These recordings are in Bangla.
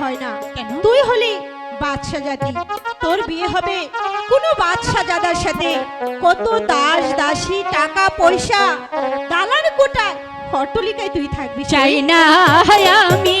হয় না। কেন? তুই হলি বাদশা জাতি। তোর বিয়ে হবে কোনো বাদশা জাদার সাথে। কত দাস দাসী টাকা পয়সা দালান কোটায়। হটলিকায় তুই থাকবি চাই না আমি।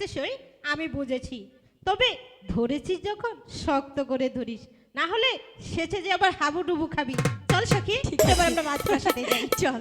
ঠিক সই আমি বুঝেছি। তবে ধরেছিস যখন শক্ত করে ধরিস। না হলে সেচে যে আবার হাবুডুবু খাবি। চল সখী এবার আমরা মাছ চল।